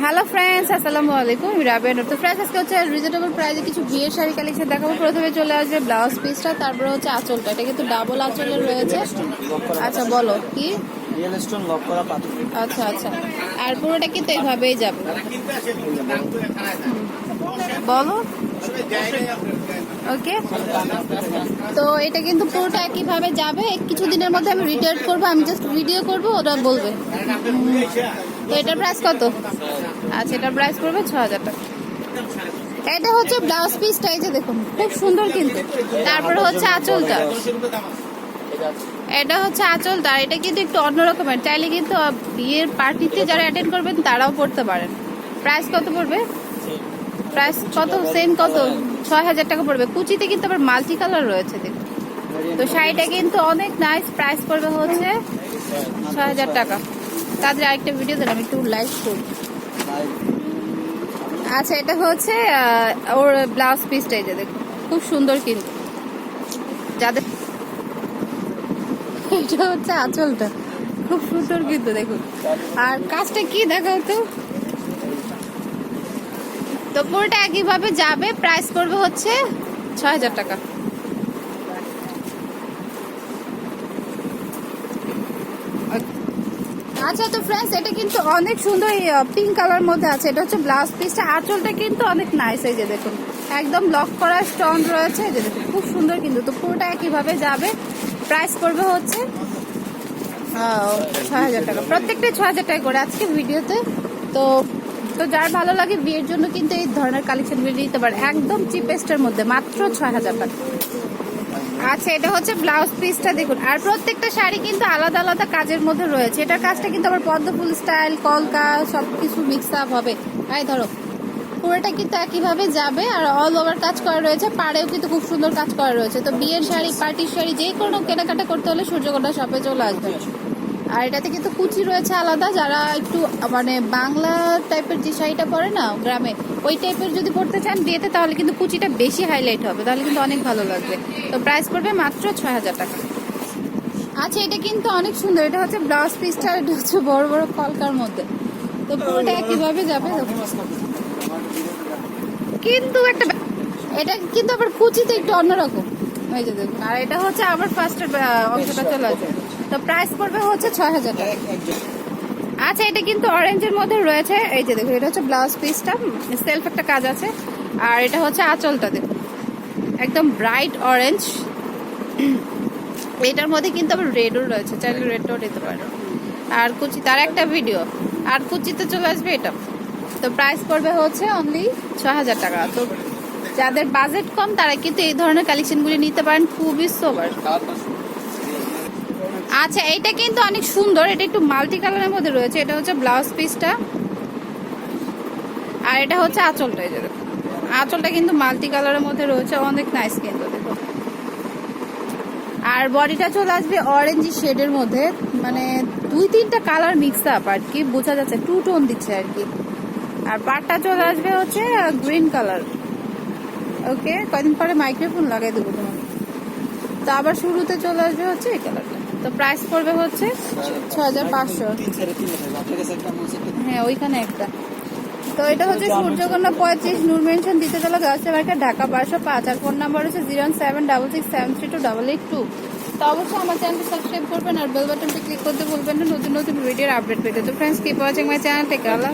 Hello friends আসসালামু আলাইকুম। রাবিয়া। তো ফ্রেন্ডস আজকে হচ্ছে রিজনেবল প্রাইসে কিছু বিয়ের শাড়ি কালেকশন দেখাবো। প্রথমে চলে আসবে ব্লাউজ পিসটা তারপরে হচ্ছে আঁচলটা। এটা কিন্তু ডাবল আঁচলের রয়েছে। আচ্ছা বলো, কি? রিয়েল স্টোন লক করা পাথর আচ্ছা আচ্ছা। আর পুরোটা কিন্তু এইভাবেই যাবে? বলো। ওকে। তো এটা কিন্তু পুরোটা একইভাবে যাবে। কিছুদিনের মধ্যে আমি রিটায়ার করব, আমি জাস্ট ভিডিও করব ওটা বলবে। তো এটার প্রাইস কত? আচ্ছা এটার প্রাইস পড়বে ছ হাজার টাকা। এটা হচ্ছে ব্লাউজ পিসটা এই যে দেখুন, খুব সুন্দর কিন্তু। তারপরে হচ্ছে আঁচলটা। এটা হচ্ছে আঁচলটা আর এটা কিন্তু একটু অন্যরকমের চাইলে কিন্তু বিয়ের পার্টিতে যারা অ্যাটেন্ড করবেন, তারাও পড়তে পারেন। প্রাইস কত পড়বে? প্রাইস কত? সেম কত? ছয় হাজার টাকা পড়বে। কুচিতে কিন্তু আবার মাল্টি কালার রয়েছে, দেখুন। তো শাড়িটা কিন্তু অনেক নাইস প্রাইস পড়বে হচ্ছে ছয় হাজার টাকা। তাদের আরেকটা ভিডিও দেন, আমি একটু লাইক করি। আচ্ছা এটা হচ্ছে ওর ব্লাউজ পিসটা এই যে, দেখুন। খুব সুন্দর কিন্তু। যাদের এটা হচ্ছে আঁচলটা। খুব সুন্দর কিন্তু দেখুন। আর কাজটা কি দেখাও তো? যাবে। প্রাইস পড়বে হচ্ছে হাজার টাকা। আচ্ছা তো ফ্রেন্ডস এটা কিন্তু অনেক সুন্দর পিঙ্ক কালার মধ্যে আছে। এটা হচ্ছে ব্লাউজ পিসটা আঁচলটা কিন্তু অনেক নাইস এই যে দেখুন। একদম লক করা স্টোন রয়েছে। যে দেখুন, খুব সুন্দর কিন্তু। তো পুরোটা একইভাবে যাবে। প্রাইস পড়বে হচ্ছে ছয় হাজার টাকা। প্রত্যেকটাই ছয় হাজার টাকা করে আজকে ভিডিওতে। তো তো যার ভালো লাগে বিয়ের জন্য কিন্তু এই ধরনের কালেকশনগুলো নিতে পারে। একদম চিপেস্টের মধ্যে, মাত্র ছয় হাজার টাকা। আচ্ছা এটা হচ্ছে ব্লাউজ পিসটা দেখুন। আর প্রত্যেকটা শাড়ি কিন্তু আলাদা আলাদা কাজের মধ্যে রয়েছে। এটার কাজটা কিন্তু আবার পদ্ম ফুল স্টাইল কলকা সব কিছু মিক্স আপ হবে। তাই ধরো পুরোটা কিন্তু একইভাবে যাবে আর অল ওভার কাজ করা রয়েছে। পাড়েও কিন্তু খুব সুন্দর কাজ করা রয়েছে। তো বিয়ের শাড়ি পার্টির শাড়ি, যে কোনো কেনাকাটা করতে হলে সূর্যকন্যা শপে চলে আসবে। আর এটাতে কিন্তু কুচি রয়েছে আলাদা। যারা একটু মানে বাংলা টাইপের যে শাড়িটা পরে না, গ্রামে, ওই টাইপের যদি পড়তে চান বিয়েতে, তাহলে কিন্তু কুচিটা বেশি হাইলাইট হবে। তাহলে কিন্তু অনেক ভালো লাগবে। তো প্রাইস পড়বে মাত্র ছয় হাজার টাকা। আচ্ছা এটা কিন্তু অনেক সুন্দর। এটা হচ্ছে ব্লাউজ পিসটা এটা হচ্ছে বড় বড় কলকার মধ্যে। তো পুরোটা একইভাবে যাবে। কিন্তু একটা এটা কিন্তু আবার কুচিতে একটু অন্যরকম। এই যে দেখুন আর এটা হচ্ছে আবার ফার্স্টের অংশটা চলে আসবে তো প্রাইস পড়বে হচ্ছে ছয় হাজার টাকা। আচ্ছা এটা কিন্তু অরেঞ্জের মধ্যে রয়েছে। এই যে দেখুন এটা হচ্ছে ব্লাউজ পিসটা সেলফ একটা কাজ আছে। আর এটা হচ্ছে আঁচলটা দেখুন। একদম ব্রাইট অরেঞ্জ এটার মধ্যে কিন্তু আবার রেডও রয়েছে। চাইলে রেডটাও নিতে পারো। আর কুচি তার একটা ভিডিও আর কুচিতে চলে আসবে এটা। তো প্রাইস পড়বে হচ্ছে অনলি ছ হাজার টাকা। তো যাদের বাজেট কম, তারা কিন্তু এই ধরনের কালেকশনগুলি নিতে পারেন, খুবই সোবার আচ্ছা এটা কিন্তু অনেক সুন্দর, এটা একটু মাল্টি কালারের মধ্যে রয়েছে, এটা হচ্ছে ব্লাউজ পিসটা আর এটা হচ্ছে আঁচলটা, এই আঁচলটা কিন্তু মাল্টি কালারের মধ্যে রয়েছে, অনেক নাইস কিন্তু আর বডিটা চলে আসবে অরেঞ্জ শেডের মধ্যে মানে দুই তিনটা কালার মিক্স আপ আর কি, বোঝা যাচ্ছে টু টোন দিচ্ছে আর কি। আর পাটটা চলে আসবে হচ্ছে গ্রিন কালার ওকে কয়দিন পরে মাইক্রোফোন লাগাই দেবো তোমাকে। তো আবার শুরুতে চলে আসবে হচ্ছে এই কালারটা তো প্রাইস পড়বে হচ্ছে ছ হাজার পাঁচশো। হ্যাঁ ওইখানে একটা। তো এটা হচ্ছে সূর্যকন্যা পঁয়ত্রিশ নূর মেনশন দিতে গেলে গাছটা মার্কেট ঢাকা বারোশো পাঁচ। আর ফোন নাম্বার হচ্ছে zero seven double six seven three two double eight two তো অবশ্যই আমার চ্যানেলটি সাবস্ক্রাইব করবেন আর বেল বাটনটি ক্লিক করতে ভুলবেন না। নতুন নতুন ভিডিওর আপডেট পেতে। তো friends keep watching my channel থেকে আল্লাহ